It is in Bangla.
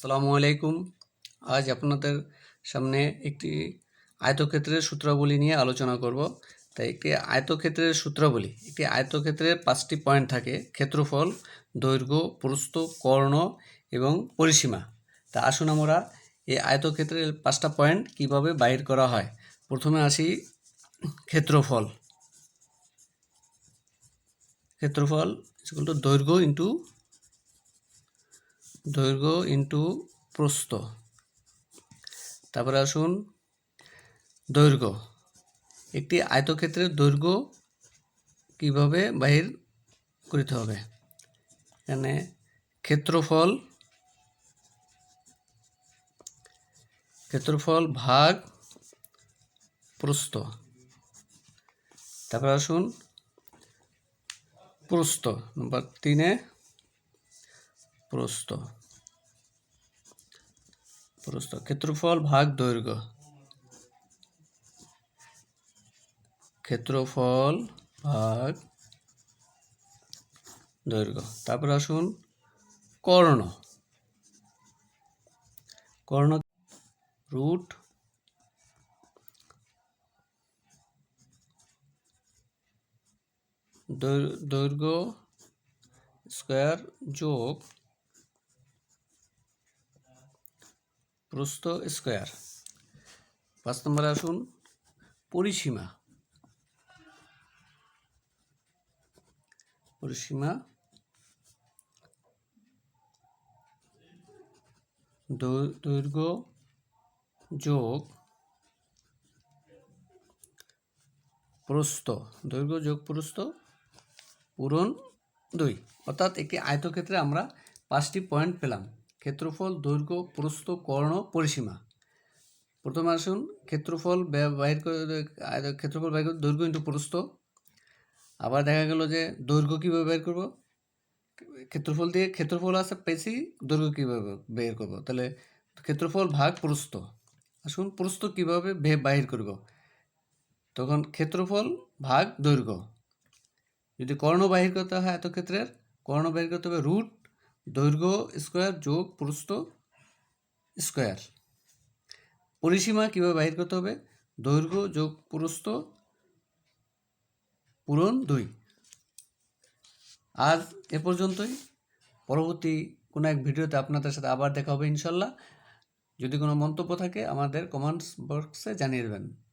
আসসালামু আলাইকুম। আজ আপনাদের সামনে একটি আয়তক্ষেত্রের সূত্রাবলী নিয়ে আলোচনা করব। তাই একটি আয়তক্ষেত্রের সূত্রাবলী, একটি আয়তক্ষেত্রের পাঁচটি পয়েন্ট থাকে, ক্ষেত্রফল, দৈর্ঘ্য, প্রস্থ, কর্ণ এবং পরিসীমা। তা আসুন আমরা এই আয়তক্ষেত্রের পাঁচটা পয়েন্ট কীভাবে বাইর করা হয়। প্রথমে আসি ক্ষেত্রফল। ক্ষেত্রফল দৈর্ঘ্য ইন্টু দৈর্ঘ্য ইন্টু প্রস্থ। তারপরে আসুন, দৈর্ঘ্য। একটি আয়তক্ষেত্রের দৈর্ঘ্য কীভাবে বাহির করতে হবে? এখানে ক্ষেত্রফল ক্ষেত্রফল ভাগ প্রস্থ। তারপর আসুন, প্রস্থ। নম্বর তিনে প্রস্থ। প্রস্থ। ক্ষেত্রফল ভাগ দৈর্ঘ্য। ক্ষেত্রফল ভাগ দৈর্ঘ্য। তারপর আসুন কর্ণ। কর্ণ রুট দৈর্ঘ্য স্কোয়ার যোগ প্রস্থ স্কোয়ার। পাঁচ নম্বরে আসুন, পরিসীমা। পরিসীমা দৈর্ঘ্য যোগ প্রস্থ, দৈর্ঘ্য যোগ প্রস্থ পূরণ দুই। অর্থাৎ একটি আয়তক্ষেত্রে আমরা পাঁচটি পয়েন্ট পেলাম। ক্ষেত্রফল, দৈর্ঘ্য, প্রস্থ, কর্ণ, পরিসীমা। প্রথমে আসুন, ক্ষেত্রফল বাইর করে, ক্ষেত্রফল বাইর করে, দৈর্ঘ্য ইন্টু প্রস্থ। আবার দেখা গেল যে দৈর্ঘ্য কীভাবে বের করব? ক্ষেত্রফল দিয়ে ক্ষেত্রফল আছে, পেয়েছি, দৈর্ঘ্য কীভাবে বের করব? তাহলে ক্ষেত্রফল ভাগ প্রস্থ। আসুন, প্রস্থ কীভাবে বে- বাহির করব? তখন ক্ষেত্রফল ভাগ দৈর্ঘ্য। যদি কর্ণ বাহির করতে হয় এত ক্ষেত্রের কর্ণ বাহির করতে হবে রুট দৈর্ঘ্য, স্কোয়ার, যোগ, প্রস্থ, স্কোয়ার। পরিসীমা কীভাবে বাহির করতে হবে? দৈর্ঘ্য, যোগ, প্রস্থ, পূরণ, দুই। আজ এ পর্যন্তই। পরবর্তী কোনো এক ভিডিওতে আপনাদের সাথে আবার দেখা হবে ইনশাল্লাহ। যদি কোনো মন্তব্য থাকে, আমাদের কমেন্টস বক্সে জানিয়ে দেবেন।